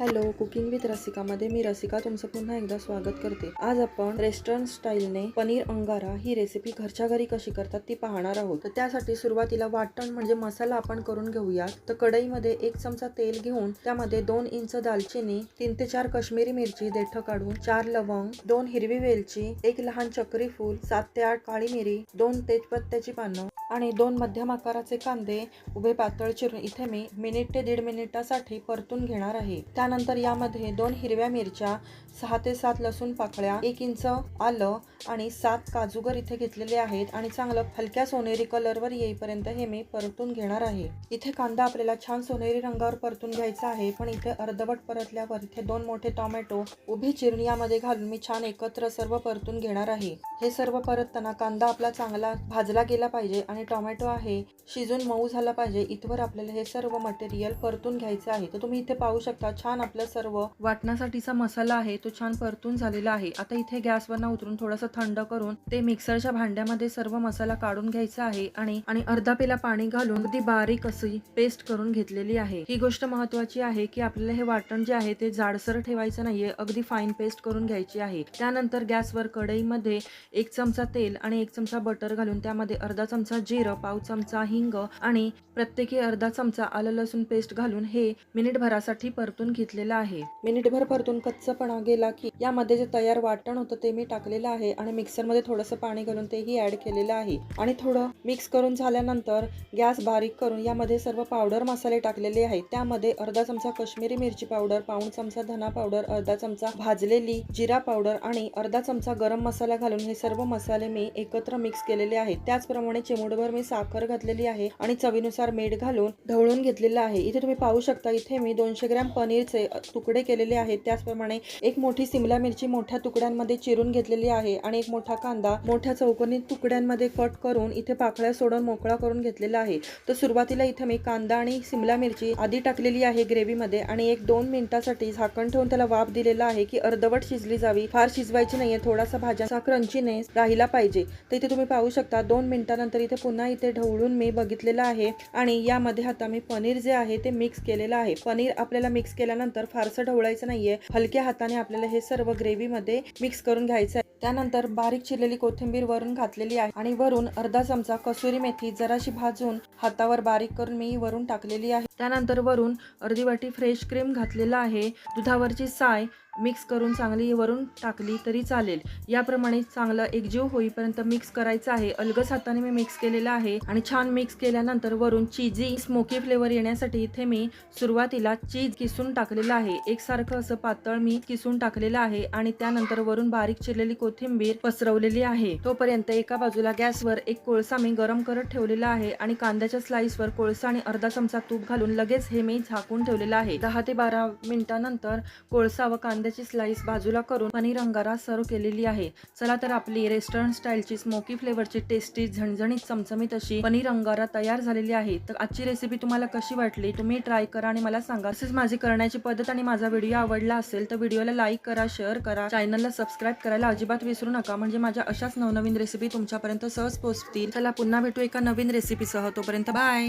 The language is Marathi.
हॅलो कुकिंग विथ रसिकामध्ये मी रसिका तुमचं पुन्हा एकदा स्वागत करते. आज आपण रेस्टॉरंट स्टाईलने पनीर अंगारा ही रेसिपी घरच्या घरी कशी करतात ती पाहणार आहोत. तर त्यासाठी सुरुवातीला वाटण म्हणजे मसाला आपण करून घेऊयात. तर कढईमध्ये एक चमचा तेल घेऊन त्यामध्ये दोन इंच दालचिनी तीन ते चार काश्मीरी मिरची देठ काढून चार लवंग दोन हिरवी वेलची एक लहान चक्री फूल सात ते आठ काळी मिरी दोन तेजपत्त्याची पानं आणि दोन मध्यम आकाराचे कांदे उभे पातळ चिरून इथे मी मिनिट ते दीड मिनिटासाठी परतून घेणार आहे. त्यानंतर यामध्ये दोन हिरव्या मिरच्या सहा ते सात लसूण पाकळ्या एक इंच आलं आणि सात काजूगर इथे घेतलेले आहेत आणि चांगलं हलक्या सोनेरी कलरवर येईपर्यंत हे मी परतून घेणार आहे. इथे कांदा आपल्याला छान सोनेरी रंगावर परतून घ्यायचा आहे पण इथे अर्धवट परतल्यावर इथे दोन मोठे टोमॅटो उभी चिरून यामध्ये घालून मी छान एकत्र सर्व परतून घेणार आहे. हे सर्व परतताना कांदा आपला चांगला भाजला गेला पाहिजे आणि टोमॅटो आहे शिजून मऊ झाला पाहिजे. इथवर आपल्याला हे सर्व मटेरियल परतून घ्यायचं आहे. तर तुम्ही इथे पाहू शकता छान आपलं सर्व वाटण्यासाठीचा मसाला आहे तो छान परतून झालेला आहे. आता इथे गॅसवर उतरून थोडंसं थंड करून ते मिक्सरच्या भांड्यामध्ये सर्व मसाला काढून घ्यायचा आहे आणि आणि अर्धा पेला पाणी घालून अगदी बारीक अशी पेस्ट करून घेतलेली आहे. ही गोष्ट महत्वाची आहे की आपल्याला हे वाटण जे आहे ते जाडसर ठेवायचं नाहीये अगदी फाईन पेस्ट करून घ्यायची आहे. त्यानंतर गॅसवर कढईमध्ये एक चमचा तेल आणि एक चमचा बटर घालून त्यामध्ये अर्धा चमचा जिरं पाव चमचा हिंग आणि प्रत्येकी अर्धा चमचा आलं लसूण पेस्ट घालून हे मिनिटभरासाठी परतून घेतलेलं आहे. मिनिटभर परतून कच्चपणा गेला की यामध्ये जे तयार वाटण होतं ते मी टाकलेलं आहे आणि मिक्सरमध्ये थोडंसं पाणी घालून तेही ॲड केलेलं आहे. आणि थोडं मिक्स करून झाल्यानंतर गॅस बारीक करून यामध्ये सर्व पावडर मसाले टाकलेले आहेत. त्यामध्ये अर्धा चमचा कश्मीरी मिरची पावडर पाऊण चमचा धना पावडर अर्धा चमचा भाजलेली जिरा पावडर आणि अर्धा चमचा गरम मसाला घालून हे सर्व मसाले मी एकत्र मिक्स केलेले आहेत. त्याचप्रमाणे चिमूटभर मी साखर घातलेली आहे आणि चवीनुसार मीठ घालून ढवळून घेतलेलं आहे. इथे तुम्ही पाहू शकता इथे मी दोनशे ग्रॅम पनीरचे तुकडे केलेले आहेत. त्याचप्रमाणे एक मोठी सिमला मिरची मोठ्या तुकड्यांमध्ये चिरून घेतलेली आहे आणि एक मोठा कांदा मोठ्या चौकोनी तुकड्यांमध्ये कट करून इथे पाकळ्या सोडून मोकळा करून घेतलेला आहे. तर सुरुवातीला इथे मी कांदा आणि सिमला मिरची आधी टाकलेली आहे ग्रेव्हीमध्ये आणि एक दोन मिनिटासाठी झाकण ठेवून त्याला वाफ दिलेला आहे की अर्धवट शिजली जावी. फार शिजवायची नाहीये थोडासा भाज्याचा क्रंचीनेस राहिला पाहिजे. तर इथे तुम्ही पाहू शकता दोन मिनिटानंतर इथे पुन्हा इथे ढवळून मी बघितलेलं आहे आणि यामध्ये आता मी पनीर जे आहे ते मिक्स केलेलं आहे. पनीर आपल्याला मिक्स केल्यानंतर फारसं ढवळायचं नाहीये. हलक्या हाताने आपल्याला हे सर्व ग्रेव्हीमध्ये मिक्स करून घ्यायचं आहे. त्यानंतर बारीक चिरलेली कोथिंबीर वरून घातलेली आहे आणि वरून अर्धा चमचा कसुरी मेथी जराशी भाजून हातावर बारीक करून मी वरून टाकलेली आहे. त्यानंतर वरून अर्धी वाटी फ्रेश क्रीम घातलेला आहे. दुधावरची साय मिक्स करून चांगली वरून टाकली तरी चालेल. याप्रमाणे चांगलं एकजीव होईपर्यंत मिक्स करायचं आहे. अलगस हाताने मी मिक्स केलेलं आहे आणि छान मिक्स केल्यानंतर वरून चीजी स्मोकी फ्लेवर येण्यासाठी इथे मी सुरुवातीला चीज किसून टाकलेलं आहे. एकसारखं असं पातळ मी किसून टाकलेलं आहे आणि त्यानंतर वरून बारीक चिरलेली कोथिंबीर पसरवलेली आहे. तोपर्यंत एका बाजूला गॅसवर एक कोळसा मी गरम करत ठेवलेला आहे आणि कांद्याच्या स्लाइसवर कोळसा आणि अर्धा चमचा तूप घालून लगेच हे मी झाकून ठेवलेलं आहे. दहा ते बारा मिनिटानंतर कोळसा व कांद्याची स्लाइस बाजूला करून पनीर अंगारा सर्व केलेली आहे. चला तर आपली रेस्टॉरंट स्टाईलची स्मोकी फ्लेवरची टेस्टी झणझणीत चमचमीत अशी पनीर अंगारा तयार झालेली आहे. तर आजची रेसिपी तुम्हाला कशी वाटली? तुम्ही ट्राय करा आणि मला सांगा. तसेच माझी करण्याची पद्धत आणि माझा व्हिडिओ आवडला असेल तर व्हिडिओला लाईक करा शेअर करा. चॅनलला सबस्क्राईब करायला अजिबात विसरू नका. म्हणजे माझ्या अशाच नवनवीन रेसिपी तुमच्यापर्यंत सहज पोहोचतील. चला पुन्हा भेटू एका नवीन रेसिपीसह तोपर्यंत बाय